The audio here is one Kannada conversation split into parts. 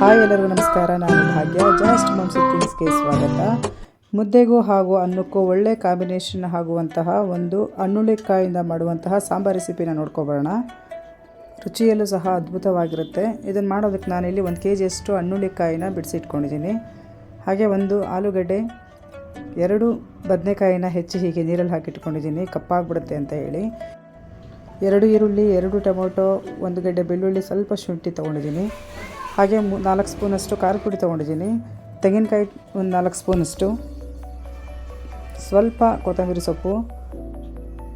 ಹಾಯ್ ಎಲ್ಲರಿಗೂ ನಮಸ್ಕಾರ, ನಾನು ಭಾಗ್ಯ. ಜಸ್ಟ್ ಮಮ್ಸ್ ಥಿಂಗ್ಸ್ಗೆ ಸ್ವಾಗತ. ಮುದ್ದೆಗೂ ಹಾಗೂ ಅನ್ನಕ್ಕೂ ಒಳ್ಳೆ ಕಾಂಬಿನೇಷನ್ ಆಗುವಂತಹ ಒಂದು ಹಣ್ಣುಳಿಕಾಯಿಂದ ಮಾಡುವಂತಹ ಸಾಂಬಾರ್ ರೆಸಿಪಿನ ನೋಡ್ಕೊಬರೋಣ. ರುಚಿಯಲ್ಲೂ ಸಹ ಅದ್ಭುತವಾಗಿರುತ್ತೆ. ಇದನ್ನು ಮಾಡೋದಕ್ಕೆ ನಾನಿಲ್ಲಿ ಒಂದು ಕೆ ಜಿಯಷ್ಟು ಹಣ್ಣುಳಿಕಾಯಿನ ಬಿಡಿಸಿಟ್ಕೊಂಡಿದ್ದೀನಿ. ಹಾಗೆ ಒಂದು ಆಲೂಗಡ್ಡೆ, ಎರಡು ಬದನೆಕಾಯಿನ ಹೆಚ್ಚಿ ಹೀಗೆ ನೀರಲ್ಲಿ ಹಾಕಿಟ್ಕೊಂಡಿದ್ದೀನಿ. ಕಪ್ಪಾಗ್ಬಿಡುತ್ತೆ ಅಂತ ಹೇಳಿ. ಎರಡು ಈರುಳ್ಳಿ, ಎರಡು ಟೊಮೊಟೊ, ಒಂದು ಗಡ್ಡೆ ಬೆಳ್ಳುಳ್ಳಿ ಸ್ವಲ್ಪ ಶುಂಠಿ ತೊಗೊಂಡಿದ್ದೀನಿ. ಹಾಗೆ ನಾಲ್ಕು ಸ್ಪೂನಷ್ಟು ಖಾರ ಪುಡಿ ತೊಗೊಂಡಿದ್ದೀನಿ. ತೆಂಗಿನಕಾಯಿ ಒಂದು ನಾಲ್ಕು ಸ್ಪೂನಷ್ಟು ಸ್ವಲ್ಪ ಕೊತ್ತಂಬರಿ ಸೊಪ್ಪು.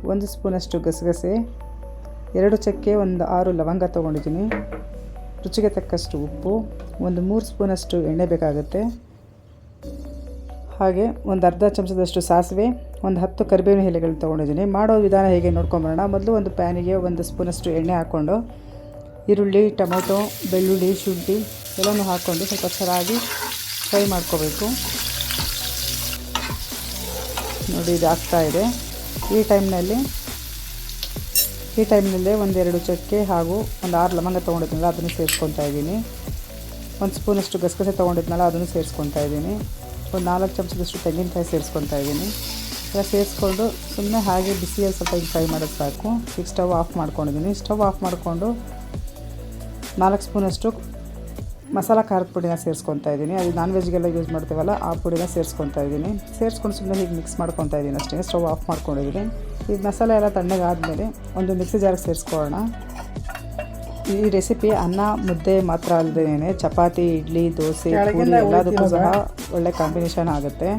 ಒಂದು ಸ್ಪೂನಷ್ಟು ಗಸಗಸೆ. ಎರಡು ಚಕ್ಕೆ ಒಂದು ಆರು ಲವಂಗ ತೊಗೊಂಡಿದ್ದೀನಿ. ರುಚಿಗೆ ತಕ್ಕಷ್ಟು ಉಪ್ಪು. ಒಂದು ಮೂರು ಸ್ಪೂನಷ್ಟು ಎಣ್ಣೆ ಬೇಕಾಗುತ್ತೆ. ಹಾಗೆ ಒಂದು ಅರ್ಧ ಚಮಚದಷ್ಟು ಸಾಸಿವೆ. ಒಂದು ಹತ್ತು ಕರಿಬೇವಿನ ಎಲೆಗಳು ತೊಗೊಂಡಿದ್ದೀನಿ. ಮಾಡೋ ವಿಧಾನ ಹೇಗೆ ನೋಡ್ಕೊಂಬರೋಣ ಮೊದಲು ಒಂದು ಪ್ಯಾನಿಗೆ ಒಂದು ಸ್ಪೂನಷ್ಟು ಎಣ್ಣೆ ಹಾಕ್ಕೊಂಡು ಈರುಳ್ಳಿ, ಟೊಮೊಟೊ, ಬೆಳ್ಳುಳ್ಳಿ, ಶುಂಠಿ ಎಲ್ಲನೂ ಹಾಕ್ಕೊಂಡು ಸ್ವಲ್ಪ ಚೆನ್ನಾಗಿ ಫ್ರೈ ಮಾಡ್ಕೋಬೇಕು. ನೋಡಿ, ಇದು ಆಗ್ತಾಯಿದೆ ಈ ಟೈಮ್ನಲ್ಲಿ, ಈ ಟೈಮ್ನಲ್ಲೇ ಒಂದೆರಡು ಚಕ್ಕೆ ಹಾಗೂ ಒಂದು ಆರು ಲವಂಗ ತೊಗೊಂಡಿದ್ನಲ್ಲ, ಅದನ್ನು ಸೇರಿಸ್ಕೊತಾ ಇದ್ದೀನಿ. ಒಂದು ಸ್ಪೂನಷ್ಟು ಗಸಗಸೆ ತೊಗೊಂಡಿದ್ನಲ್ಲ, ಅದನ್ನು ಸೇರಿಸ್ಕೊತಾ ಇದ್ದೀನಿ. ಒಂದು ನಾಲ್ಕು ಚಮಚದಷ್ಟು ತೆಂಗಿನಕಾಯಿ ಸೇರಿಸ್ಕೊತಾ ಇದ್ದೀನಿ. ಎಲ್ಲ ಸೇರಿಸ್ಕೊಂಡು ಸುಮ್ಮನೆ ಹಾಗೆ ಬಿಸಿಯಲ್ಲಿ ಸ್ವಲ್ಪ ಫ್ರೈ ಮಾಡೋದು ಸಾಕು. ಈಗ ಸ್ಟವ್ ಆಫ್ ಮಾಡ್ಕೊಂಡಿದ್ದೀನಿ. ಸ್ಟವ್ ಆಫ್ ಮಾಡಿಕೊಂಡು ನಾಲ್ಕು ಸ್ಪೂನಷ್ಟು ಮಸಾಲ ಖಾರದ ಪುಡಿನ ಸೇರಿಸ್ಕೊತಾ ಇದ್ದೀನಿ. ಅದು ನಾನ್ ವೆಜ್ಗೆಲ್ಲ ಯೂಸ್ ಮಾಡ್ತೀವಲ್ಲ ಆ ಪುಡಿನ ಸೇರಿಸ್ಕೊತಾ ಇದ್ದೀನಿ. ಸೇರಿಸ್ಕೊಂಡು ಸುಮ್ಮನೆ ಹೀಗೆ ಮಿಕ್ಸ್ ಮಾಡ್ಕೊತಾ ಇದ್ದೀನಿ ಅಷ್ಟೇ ಸ್ಟವ್ ಆಫ್ ಮಾಡ್ಕೊಂಡಿದ್ದೀನಿ. ಈಗ ಮಸಾಲೆ ಎಲ್ಲ ತಣ್ಣಗಾದಮೇಲೆ ಒಂದು ಮಿಕ್ಸಿ ಜಾರಿಗೆ ಸೇರಿಸ್ಕೊಳ್ಳೋಣ. ಈ ರೆಸಿಪಿ ಅನ್ನ ಮುದ್ದೆ ಮಾತ್ರ ಅಲ್ಲದೇ ಚಪಾತಿ ಇಡ್ಲಿ ದೋಸೆ ಪೂರಿ ಎಲ್ಲದಕ್ಕೂ ಸಹ ಒಳ್ಳೆ ಕಾಂಬಿನೇಷನ್ ಆಗುತ್ತೆ.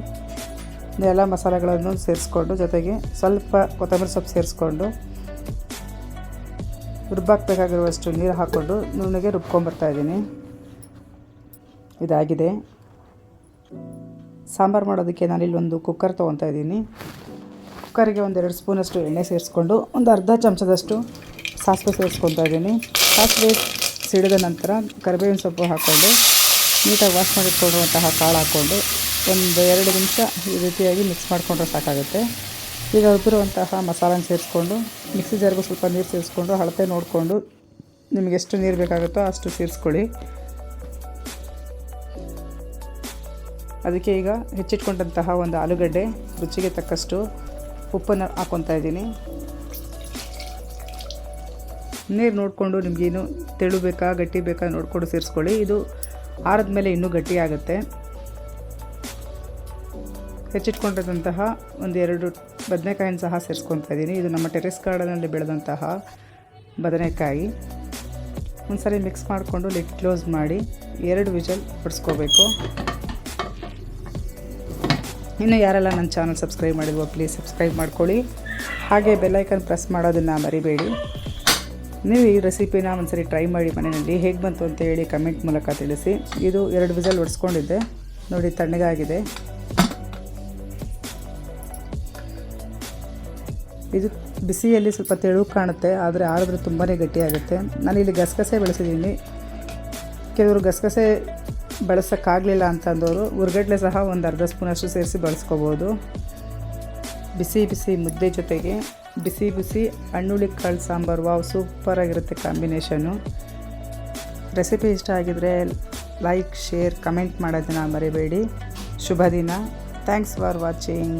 ಎಲ್ಲ ಮಸಾಲೆಗಳನ್ನು ಸೇರಿಸ್ಕೊಂಡು ಜೊತೆಗೆ ಸ್ವಲ್ಪ ಕೊತ್ತಂಬರಿ ಸೊಪ್ಪು ಸೇರಿಸ್ಕೊಂಡು ರುಬ್ಬಾಕಬೇಕಾಗಿರುವಷ್ಟು ನೀರು ಹಾಕ್ಕೊಂಡು ನುಣ್ಣಗೆ ರುಬ್ಕೊಂಬರ್ತಾ ಇದ್ದೀನಿ. ಇದಾಗಿದೆ. ಸಾಂಬಾರು ಮಾಡೋದಕ್ಕೆ ನಾನಿಲ್ಲಿ ಒಂದು ಕುಕ್ಕರ್ ತೊಗೊತಾ ಇದ್ದೀನಿ. ಕುಕ್ಕರಿಗೆ ಒಂದೆರಡು ಸ್ಪೂನಷ್ಟು ಎಣ್ಣೆ ಸೇರಿಸ್ಕೊಂಡು ಒಂದು ಅರ್ಧ ಚಮಚದಷ್ಟು ಸಾಸಿವೆ ಸೇರಿಸ್ಕೊತಾ ಇದ್ದೀನಿ. ಸಾಸಿವೆ ಸಿಡಿದ ನಂತರ ಕರಿಬೇವಿನ ಸೊಪ್ಪು ಹಾಕ್ಕೊಂಡು ನೀಟಾಗಿ ವಾಶ್ ಮಾಡಿಟ್ಕೊಂಡಿರುವಂತಹ ಕಾಳು ಹಾಕ್ಕೊಂಡು ಒಂದು ಎರಡು ನಿಮಿಷ ಈ ರೀತಿಯಾಗಿ ಮಿಕ್ಸ್ ಮಾಡಿಕೊಂಡ್ರೆ ಸಾಕಾಗುತ್ತೆ. ಈಗ ಉದುರುವಂತಹ ಮಸಾಲನ ಸೇರಿಸ್ಕೊಂಡು, ಮಿಕ್ಸಿ ಜಾರ್ಗೂ ಸ್ವಲ್ಪ ನೀರು ಸೇರಿಸ್ಕೊಂಡು ಅಳತೆ ನೋಡಿಕೊಂಡು ನಿಮಗೆ ಎಷ್ಟು ನೀರು ಬೇಕಾಗುತ್ತೋ ಅಷ್ಟು ಸೇರಿಸ್ಕೊಳ್ಳಿ. ಅದಕ್ಕೆ ಈಗ ಹೆಚ್ಚಿಟ್ಕೊಂಡಂತಹ ಒಂದು ಆಲೂಗಡ್ಡೆ, ರುಚಿಗೆ ತಕ್ಕಷ್ಟು ಉಪ್ಪನ್ನು ಹಾಕ್ಕೊತಾ ಇದ್ದೀನಿ. ನೀರು ನೋಡಿಕೊಂಡು ನಿಮಗೇನು ತೆಳು ಬೇಕಾ, ಗಟ್ಟಿ ಬೇಕಾ ನೋಡಿಕೊಂಡು ಸೇರಿಸ್ಕೊಳ್ಳಿ. ಇದು ಆರದ ಮೇಲೆ ಇನ್ನೂ ಗಟ್ಟಿ ಆಗುತ್ತೆ. ಒಂದು ಎರಡು ಬದನೆಕಾಯಿನ ಸಹ ಸೇರಿಸ್ಕೊತಾ ಇದ್ದೀನಿ. ಇದು ನಮ್ಮ ಟೆರೆಸ್ ಗಾರ್ಡನಲ್ಲಿ ಬೆಳೆದಂತಹ ಬದನೆಕಾಯಿ. ಒಂದ್ಸರಿ ಮಿಕ್ಸ್ ಮಾಡಿಕೊಂಡು ಲಿಡ್ ಕ್ಲೋಸ್ ಮಾಡಿ ಎರಡು ವಿಜಲ್ ಹೊಡ್ಸ್ಕೋಬೇಕು. ಇನ್ನು ಯಾರೆಲ್ಲ ನನ್ನ ಚಾನಲ್ ಸಬ್ಸ್ಕ್ರೈಬ್ ಮಾಡಿಲ್ವೋ ಪ್ಲೀಸ್ ಸಬ್ಸ್ಕ್ರೈಬ್ ಮಾಡ್ಕೊಳ್ಳಿ. ಹಾಗೆ ಬೆಲ್ಲೈಕನ್ ಪ್ರೆಸ್ ಮಾಡೋದನ್ನು ಮರಿಬೇಡಿ. ನೀವು ಈ ರೆಸಿಪಿನ ಒಂದ್ಸರಿ ಟ್ರೈ ಮಾಡಿ ಮನೆಯಲ್ಲಿ. ಹೇಗೆ ಬಂತು ಅಂತ ಹೇಳಿ ಕಮೆಂಟ್ ಮೂಲಕ ತಿಳಿಸಿ. ಇದು ಎರಡು ವಿಜಲ್ ಒಡಿಸ್ಕೊಂಡಿದ್ದೆ ನೋಡಿ, ತಣ್ಣಗಾಗಿದೆ. ಇದು ಬಿಸಿಯಲ್ಲಿ ಸ್ವಲ್ಪ ತೆಳು ಕಾಣುತ್ತೆ, ಆದರೆ ಆರಿದ್ರೆ ತುಂಬಾ ಗಟ್ಟಿಯಾಗುತ್ತೆ. ಇಲ್ಲಿ ಗಸಗಸೆ ಬೆಳೆಸಿದ್ದೀನಿ. ಕೆಲವರು ಗಸಗಸೆ ಬಳಸೋಕ್ಕಾಗಲಿಲ್ಲ ಅಂತಂದವರು ಉರ್ಗಡ್ಲೆ ಸಹ ಒಂದು ಅರ್ಧ ಸ್ಪೂನಷ್ಟು ಸೇರಿಸಿ ಬಳಸ್ಕೋಬೋದು. ಬಿಸಿ ಬಿಸಿ ಮುದ್ದೆ ಜೊತೆಗೆ ಬಿಸಿ ಬಿಸಿ ಹಣ್ಣುಳಿ ಕಾಳು ಸಾಂಬಾರು, ವಾವ್ ಸೂಪರಾಗಿರುತ್ತೆ ಕಾಂಬಿನೇಷನು ರೆಸಿಪಿ ಇಷ್ಟ ಆಗಿದರೆ ಲೈಕ್, ಶೇರ್, ಕಮೆಂಟ್ ಮಾಡೋದನ್ನ ಮರಿಬೇಡಿ. ಶುಭ ದಿನ. Thanks for watching.